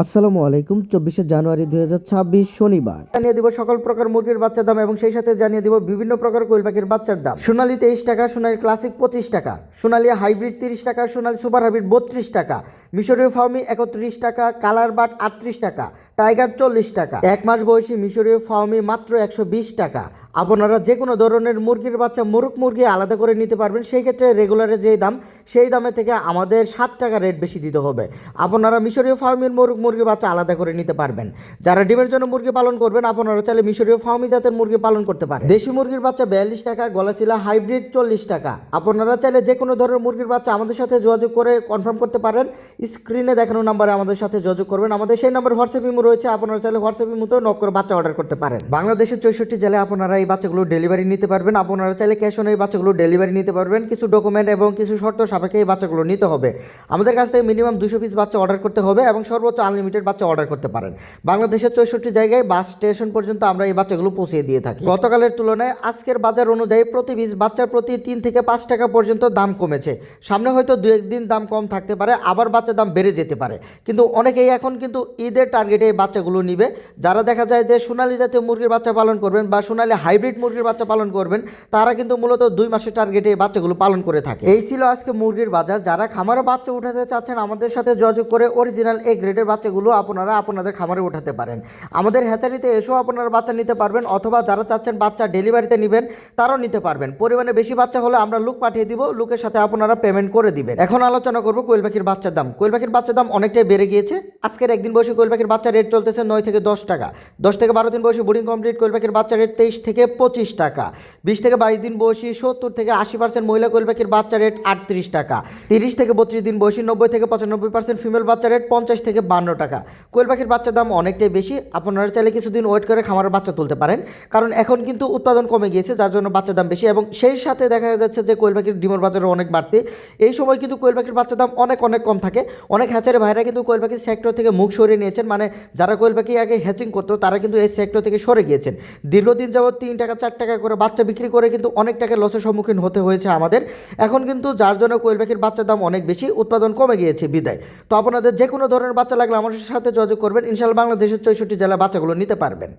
আসসালামু আলাইকুম। চব্বিশে জানুয়ারি দু হাজার ছাব্বিশ শনিবার। জানিয়ে দিব সকল প্রকার মুরগির বাচ্চার দাম এবং সেই সাথে জানিয়ে দিব বিভিন্ন প্রকার কোয়েল পাখির বাচ্চার দাম। সোনালী তেইশ টাকা, সোনালী ক্লাসিক পঁচিশ টাকা, সোনালী হাইব্রিড তিরিশ টাকা, সোনালী সুপার হাইব্রিড বত্রিশ টাকা, মিশরীয় ফার্মি একত্রিশ টাকা, কালার বাট আটত্রিশ টাকা, টাইগার চল্লিশ টাকা। এক মাস বয়সী মিশরীয় ফার্মি মাত্র একশো বিশ টাকা। আপনারা যে কোনো ধরনের মুরগির বাচ্চা মুরগ মুরগি আলাদা করে নিতে পারবেন, সেই ক্ষেত্রে রেগুলারে যেই দাম, সেই দামে থেকে আমাদের সাত টাকা রেট বেশি দিতে হবে। আপনারা মিশরীয় ফার্মের মুরগ মুরগির বাচ্চা আলাদা করে নিতে পারবেন। যারা ডিমের জন্য মুরগি পালন করবেন, আপনারা চাইলে মিশরীয় ফার্মি জাতের মুরগি পালন করতে পারেন। দেশি মুরগির বাচ্চা বিয়াল্লিশ টাকা, গলাশিলা হাইব্রিড চল্লিশ টাকা। আপনারা চাইলে যে কোনো ধরনের মুরগির বাচ্চা আমাদের সাথে যোগাযোগ করে কনফার্ম করতে পারেন। স্ক্রিনে দেখানো নাম্বারে আমাদের সাথে যোগাযোগ করবেন। আমাদের সেই নাম্বার হোয়াটসঅ্যাপ ইমো রয়েছে, আপনারা চাইলে হোয়াটসঅ্যাপ ইমোতেও নক করে বাচ্চা অর্ডার করতে পারেন। বাংলাদেশের চৌষট্টি জেলায় আপনারা এই বাচ্চাগুলো ডেলিভারি নিতে পারবেন। আপনারা চাইলে ক্যাশ অন এই বাচ্চাগুলো ডেলিভারি নিতে পারবেন। কিছু ডকুমেন্ট এবং কিছু শর্ত সাপেক্ষে এই বাচ্চাগুলো নিতে হবে। আমাদের কাছ থেকে মিনিমাম দুশো পিস বাচ্চা অর্ডার করতে হবে এবং সর্বোচ্চ আনলিমিটেড বাচ্চা অর্ডার করতে পারেন। বাংলাদেশের চৌষট্টি জায়গায় বাস স্টেশন পর্যন্ত আমরা এই বাচ্চাগুলো পৌঁছে দিয়ে থাকি। গতকালের তুলনায় আজকের বাজার অনুযায়ী প্রতি পিস বাচ্চার প্রতি তিন থেকে পাঁচ টাকা পর্যন্ত দাম কমেছে। সামনে হয়তো দু একদিন দাম কম থাকতে পারে, আবার বাচ্চার দাম বেড়ে যেতে পারে। কিন্তু অনেকেই এখন কিন্তু ঈদের টার্গেটে এই বাচ্চাগুলো নিবে। যারা দেখা যায় যে সোনালী জাতীয় মুরগির বাচ্চা পালন করবেন বা সোনালী হাইব্রিড মুরগির বাচ্চা পালন করবেন, তারা কিন্তু মূলত দুই মাসের টার্গেটে এই বাচ্চাগুলো পালন করে থাকে। এই ছিল আজকে মুরগির বাজার। যারা খামারে বাচ্চা উঠাতে চাচ্ছেন, আমাদের সাথে যোগাযোগ করে অরিজিনাল এ গ্রেডের বাচ্চাগুলো আপনারা আপনাদের খামারে উঠাতে পারেন। আমাদের হ্যাচারিতে এসেও আপনারা বাচ্চা নিতে পারবেন অথবা যারা চাচ্ছেন বাচ্চা ডেলিভারিতে নেবেন, তারাও নিতে পারবেন। পরিমাণে বেশি বাচ্চা হলে আমরা লুক পাঠিয়ে দিব লুকের সাথে আপনারা পেমেন্ট করে দিবেন। এখন আলোচনা করব কোয়েল পাখির বাচ্চার দাম। কোয়েল পাখির বাচ্চার দাম অনেকটাই বেড়ে গিয়েছে। আজকের একদিন বয়সে কোয়েল পাখির বাচ্চা রেট চলতেছে নয় থেকে দশ টাকা। দশ থেকে বারো দিন বয়সে বোর্ডিং কমপ্লিট কোয়েল পাখির বাচ্চা রেট তেইশ থেকে পঁচিশ টাকা। বিশ থেকে বাইশ দিন বয়সী সত্তর থেকে আশি পার্সেন্ট মহিলা কোয়েল পাখির বাচ্চা রেট আটত্রিশ টাকা। তিরিশ থেকে বত্রিশ দিন বয়সী নব্বই থেকে পঁচানব্বই পার্সেন্ট ফিমেল বাচ্চা রেট পঞ্চাশ থেকে বান্ন টাকা। কোয়েল পাখির বাচ্চার দাম অনেকটাই বেশি। আপনারা চাইলে কিছুদিন ওয়েট করে খামারের বাচ্চা তুলতে পারেন। কারণ এখন কিন্তু উৎপাদন কমে গিয়েছে, যার জন্য বাচ্চার দাম বেশি এবং সেই সাথে দেখা যাচ্ছে যে কোয়েল পাখির ডিমের বাজারও অনেক বাড়তি। এই সময় কিন্তু কোয়েল পাখির বাচ্চার দাম অনেক অনেক কম থাকে। অনেক হ্যাচারি ভাইরা কিন্তু কোয়েল পাখির সেক্টর থেকে মুখ সরিয়ে নিয়েছেন। মানে যারা কোয়েল পাখি আগে হ্যাচিং করতো, তারা কিন্তু এই সেক্টর থেকে সরে গিয়েছেন। দীর্ঘদিন যাবত তিন টাকা, চার টাকা করে বাচ্চা বিক্রি করে কিন্তু অনেক টাকা লসের সম্মুখীন হতে হয়েছে আমাদের। এখন কিন্তু যার জন্য কোয়েল পাখির বাচ্চার দাম অনেক বেশি, উৎপাদন কমে গিয়েছে বিদায়। তো আপনাদের যে কোনো ধরনের বাচ্চা লাগলে আমাদের সাথে যোগাযোগ করবেন। ইনশাল্লাহ বাংলাদেশের চৌষট্টি জেলা বাচ্চাগুলো নিতে পারবেন।